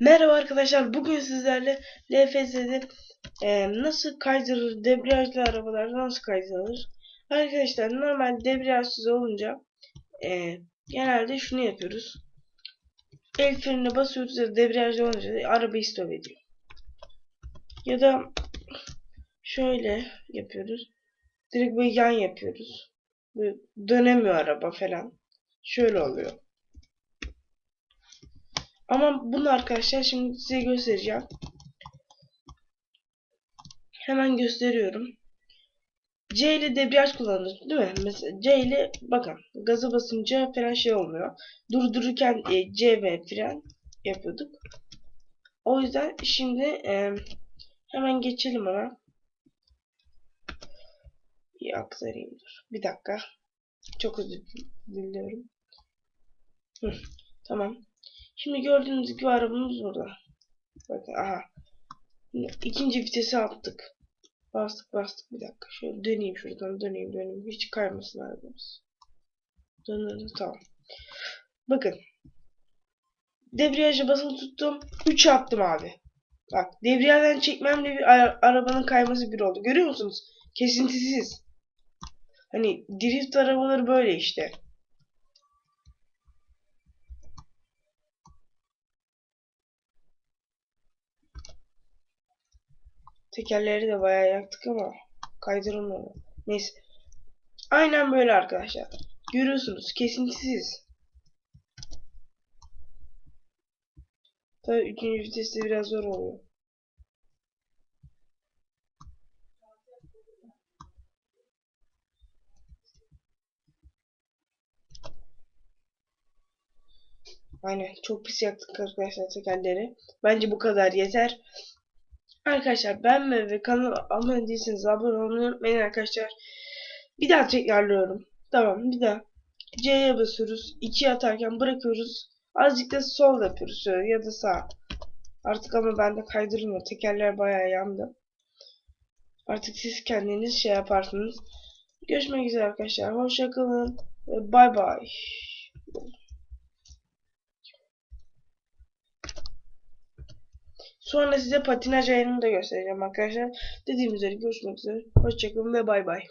Merhaba arkadaşlar. Bugün sizlerle LFS'de e, nasıl kaydırılır, debriyajlı arabalar nasıl kaydırılır? Arkadaşlar normal debriyajsız olunca e, genelde şunu yapıyoruz. El frenine basıyoruz ya debriyajlı olunca arabayı stop ediyor. Ya da şöyle yapıyoruz. Direkt böyle yan yapıyoruz. Böyle dönemiyor araba falan. Şöyle oluyor. Ama bunu arkadaşlar şimdi size göstereceğim. Hemen gösteriyorum. C ile debriyaj kullanılır değil mi? Mesela C ile bakın gaza basınca falan şey olmuyor. Durdururken e, C ve fren yapıyorduk. O yüzden şimdi e, hemen geçelim ona. Bir aktarayım dur. Bir dakika. Çok özür diliyorum. Hı, tamam. Şimdi gördüğünüz gibi arabamız burada. Bakın aha. İkinci vitesi attık. Bastık bastık bir dakika. Şöyle döneyim şuradan döneyim döneyim. Hiç kaymasın arabamız. Döndürdüm tamam. Bakın. Debriyaja basılı tuttum. 3 attım abi. Bak debriyajdan çekmemle bir ara- arabanın kayması bir oldu. Görüyor musunuz? Kesintisiz. Hani drift arabaları böyle işte. Tekerleri de bayağı yaktık ama kaydırılmadı. Neyse. Aynen böyle arkadaşlar. Görüyorsunuz kesintisiz. Tabii üçüncü viteste biraz zor oluyor. Aynen çok pis yaktık arkadaşlar tekerleri. Bence bu kadar yeter. Arkadaşlar beğenmeyi ve kanala abone değilseniz abone olmayı unutmayın arkadaşlar. Bir daha tekrarlıyorum. Tamam bir daha. C'ye basıyoruz. 2 atarken bırakıyoruz. Azıcık da sol yapıyoruz ya da sağ. Artık ama bende kaydırılmıyor. Tekerler bayağı yandı. Artık siz kendiniz şey yaparsınız. Görüşmek üzere arkadaşlar. Hoşçakalın. Bay bay. Sonra size patinaj ayarını da göstereceğim arkadaşlar. Dediğim üzere görüşmek üzere. Hoşçakalın ve bay bay.